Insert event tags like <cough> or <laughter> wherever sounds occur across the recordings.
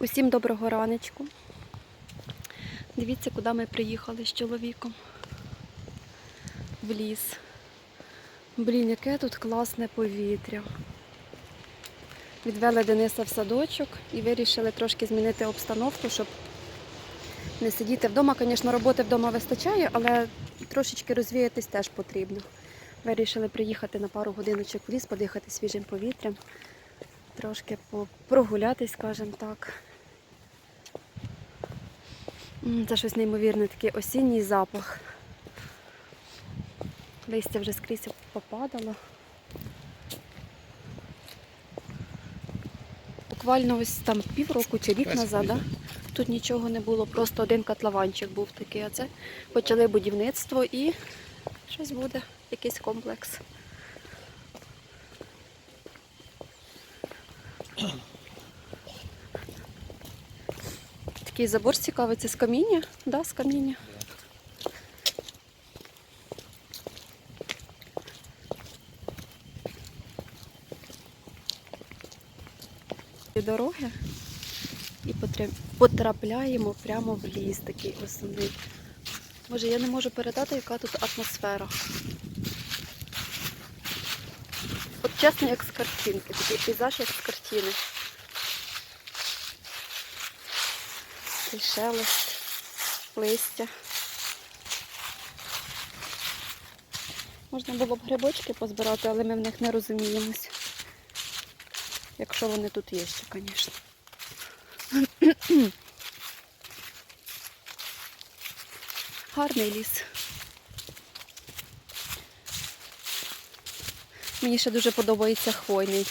Усім доброго раночку. Дивіться, куди ми приїхали з чоловіком. В ліс. Блін, яке тут класне повітря. Відвели Дениса в садочок і вирішили трошки змінити обстановку, щоб не сидіти вдома. Звісно, роботи вдома вистачає, але трошечки розвіятись теж потрібно. Вирішили приїхати на пару годиночок в ліс, подихати свіжим повітрям, трошки прогулятись, скажімо так. Це щось неймовірне, такий осінній запах. Листя вже скрізь попадало. Буквально ось там півроку чи рік назад, да? тут нічого не було, просто один котлованчик був такий. А це почали будівництво і щось буде, якийсь комплекс. Такий забор цікавий, це з каміння? Да, з каміння. Дороги і потрапляємо прямо в ліс такий основний. Може, я не можу передати, яка тут атмосфера. От чесно, як з картинки, такий пейзаж, як картини. Цей шелест, листя. Можна було б грибочки позбирати, але ми в них не розуміємось. Якщо вони тут є ще, звісно. <clears throat> Гарний ліс. Мені ще дуже подобається хвойний.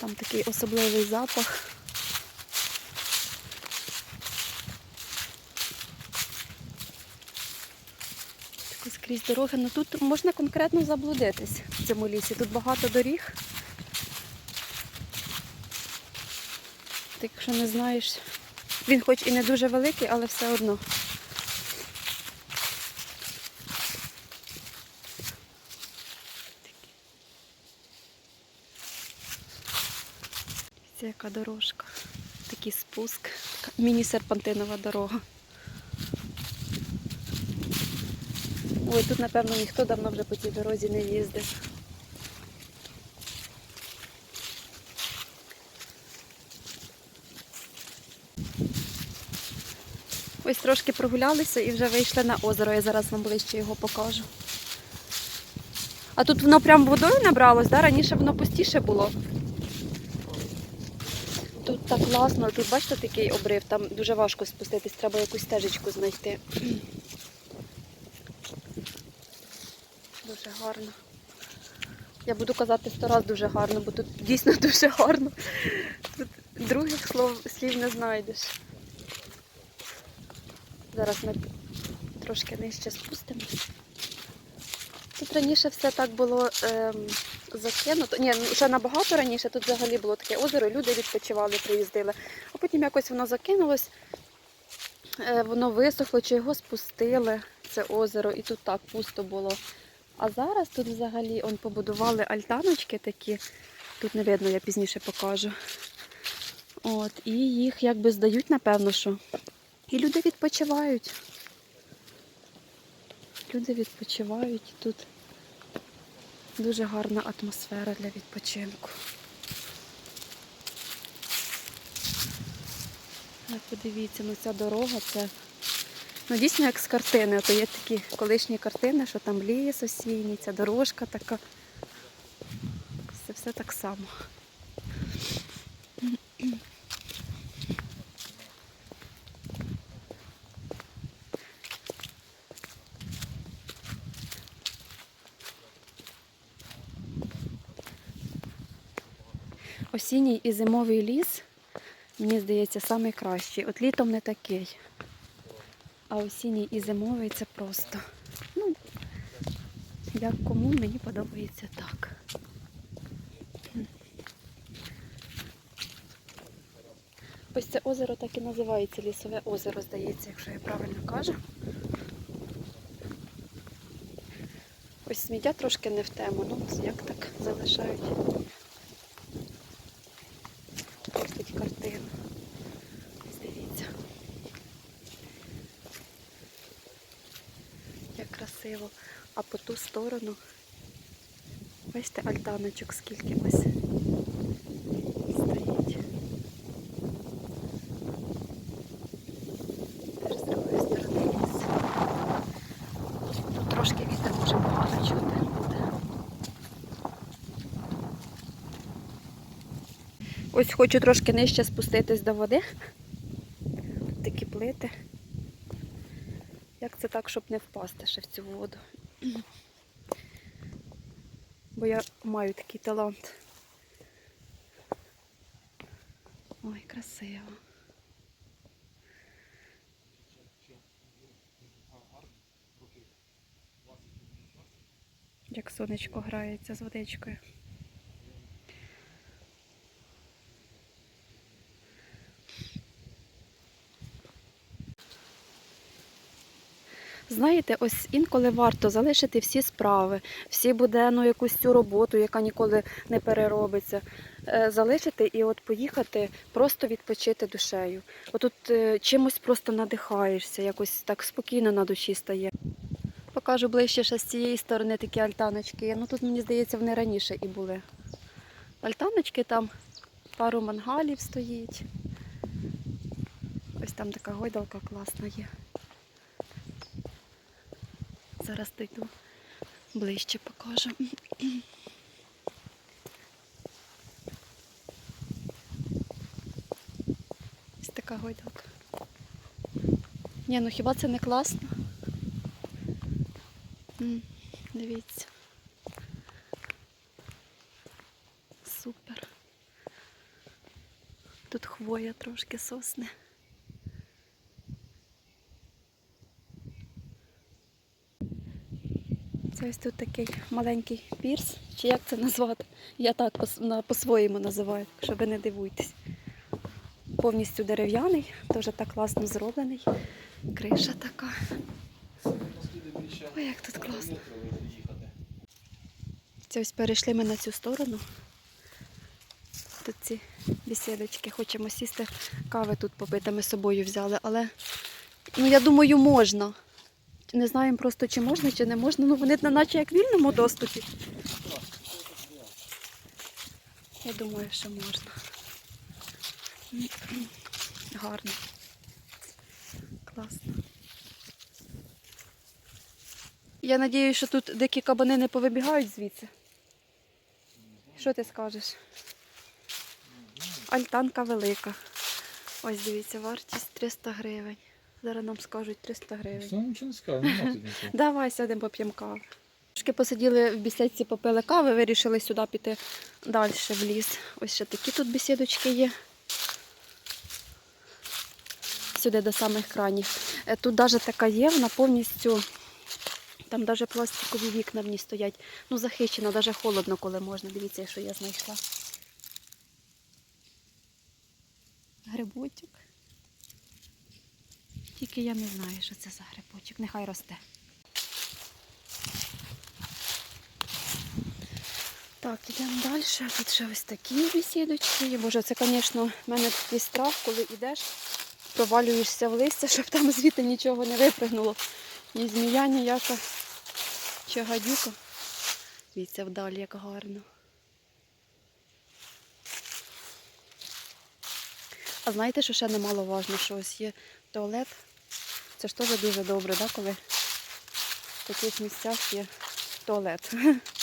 Там такий особливий запах. Такі скрізь дороги. Ну тут можна конкретно заблудитись в цьому лісі. Тут багато доріг. Ти якщо не знаєш, він хоч і не дуже великий, але все одно. Яка дорожка. Такий спуск. Міні-серпантинова дорога. Ой, тут, напевно, ніхто давно вже по цій дорозі не їздив. Ось трошки прогулялися і вже вийшли на озеро. Я зараз вам ближче його покажу. А тут воно прям водою набралось, да? раніше воно пустіше було. Тут так класно, тут бачите такий обрив, там дуже важко спуститись, треба якусь стежечку знайти. Дуже гарно. Я буду казати сто раз дуже гарно, бо тут дійсно <laughs> дуже гарно. Тут других слов слів не знайдеш. Зараз ми трошки нижче спустимось. Тут раніше все так було ем, закинуто. Ні, ну, ще набагато раніше тут взагалі було таке озеро, люди відпочивали, приїздили. А потім якось воно закинулось, е, воно висохло, чи його спустили, це озеро, і тут так пусто було. А зараз тут взагалі он побудували альтаночки такі. Тут не видно, я пізніше покажу. От, і їх якби здають, напевно, що. І люди відпочивають. Люди відпочивають тут дуже гарна атмосфера для відпочинку. Подивіться, ну ця дорога це ну, дійсно як з картини. То є такі колишні картини, що там ліс осінній, ця дорожка така. Це все так само. Осінній і зимовий ліс, мені здається, найкращий. От літом не такий. А осінній і зимовий це просто. Ну, як кому мені подобається так. Ось це озеро так і називається лісове озеро, здається, якщо я правильно кажу. Ось сміття трошки не в тему, ну як так залишають. красиво. А по ту сторону, бачите, альтаночок скільки ось стоїть. Теж з другої сторони ліс. Тут трошки вітер може погано чути буде. Ось хочу трошки нижче спуститись до води. Такі плити. Як це так, щоб не впасти ще в цю воду? Бо я маю такий талант. Ой, красиво. Як сонечко грається з водичкою. Знаєте, ось інколи варто залишити всі справи, всі буденну якусь цю роботу, яка ніколи не переробиться. е, Залишити і от поїхати просто відпочити душею. Отут е, чимось просто надихаєшся, якось так спокійно на душі стає. Покажу ближче ще з цієї сторони такі альтаночки. Ну тут, мені здається, вони раніше і були. Альтаночки там, пару мангалів стоїть. Ось там така гойдалка класна є. Зараз дойду ближче покажу. Ось така гойдалка. Ні, ну хіба це не класно? Дивіться. Супер. Тут хвоя трошки сосне. Це ось тут такий маленький пірс, чи як це назвати? Я так по-своєму називаю, що ви не дивуйтесь. Повністю дерев'яний, дуже так класно зроблений. Криша така. Ой, як тут класно. Це ось перейшли ми на цю сторону. Тут ці бесідочки, хочемо сісти, кави тут попити, ми з собою взяли, але ну, я думаю, можна. Не знаємо просто, чи можна, чи не можна. Ну вони наче як в вільному доступі. Я думаю, що можна. Гарно. Класно. Я сподіваюся, що тут дикі кабани не повибігають звідси. Що ти скажеш? Альтанка велика. Ось дивіться, вартість 300 гривень. Зараз нам скажуть 300 гривень. Що нічого не скажу, нема тут нічого. <laughs> Давай сядемо поп'ємо каву. Трошки посиділи в бісідці, попили кави, вирішили сюди піти далі в ліс. Ось ще такі тут бесідочки є. Сюди до самих кранів. Е, Тут навіть така є, вона повністю. Там навіть пластикові вікна в ній стоять. Ну, захищена, навіть холодно, коли можна. Дивіться, що я знайшла. Грибочок. Тільки я не знаю, що це за грибочок. Нехай росте. Так, йдемо далі. Тут ще ось такі бесідочки. Боже, це, звісно, в мене такий страх, коли йдеш, провалюєшся в листя, щоб там звідти нічого не випригнуло. Ні змія ніяка, чи гадюка. Дивіться вдалі, як гарно. А знаєте, що ще немаловажно, що ось є туалет. Це ж теж дуже добре, да, коли в таких місцях є туалет. <laughs>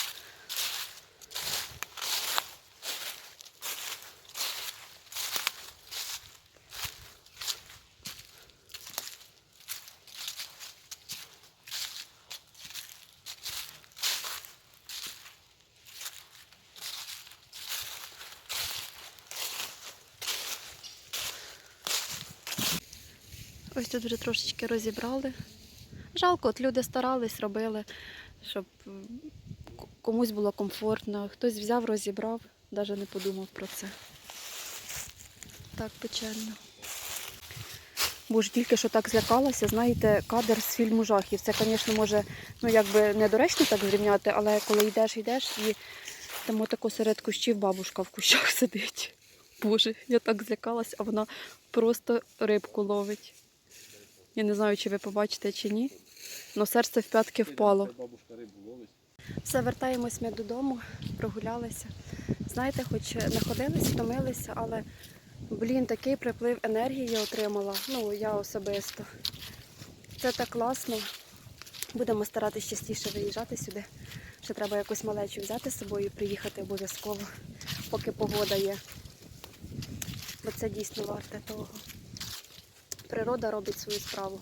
Ось тут вже трошечки розібрали. Жалко, от люди старались, робили, щоб комусь було комфортно. Хтось взяв, розібрав, навіть не подумав про це. Так печально. Бо ж тільки що так злякалася, знаєте, кадр з фільму жахів. Це, звісно, може, ну якби недоречно так зрівняти, але коли йдеш, йдеш і там отако серед кущів бабушка в кущах <laughs> сидить. Боже, я так злякалась, а вона просто рибку ловить. Я не знаю, чи ви побачите чи ні. Ну, серце в п'ятки впало. Все, вертаємось ми додому, прогулялися. Знаєте, хоч находились, втомилися, але блін, такий приплив енергії я отримала. Ну, я особисто. Це так класно. Будемо старатися частіше виїжджати сюди. Ще треба якусь малечу взяти з собою і приїхати обов'язково, поки погода є. Бо це дійсно варте того. Природа робить свою справу.